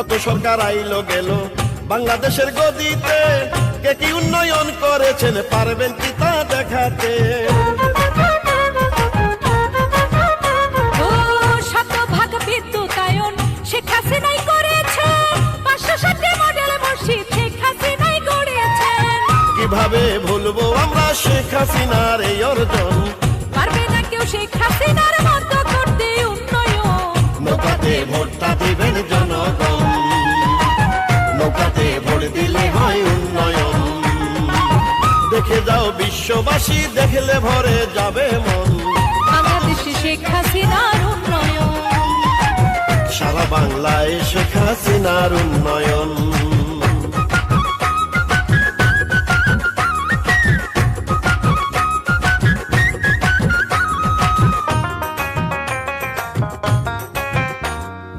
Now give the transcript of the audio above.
কত সরকার আইলো গেল। বাংলাদেশের গদিতে কে কি উন্নয়ন করেছেন পারবেন কি তা দেখাতে? কীভাবে ভুলবো আমরা শেখ হাসিনার এই অর্জন? পারবে না কেউ শেখ হাসিনার মতো করতে উন্নয়ন। নৌকাতে ভোটটা দিবেন জনগণ। দেখে যাও বিশ্ববাসী দেখলে ভরে যাবে মন। বাংলাদেশে শেখ হাসিনার উন্নয়ন। সারা বাংলায় শেখ হাসিনার উন্নয়ন।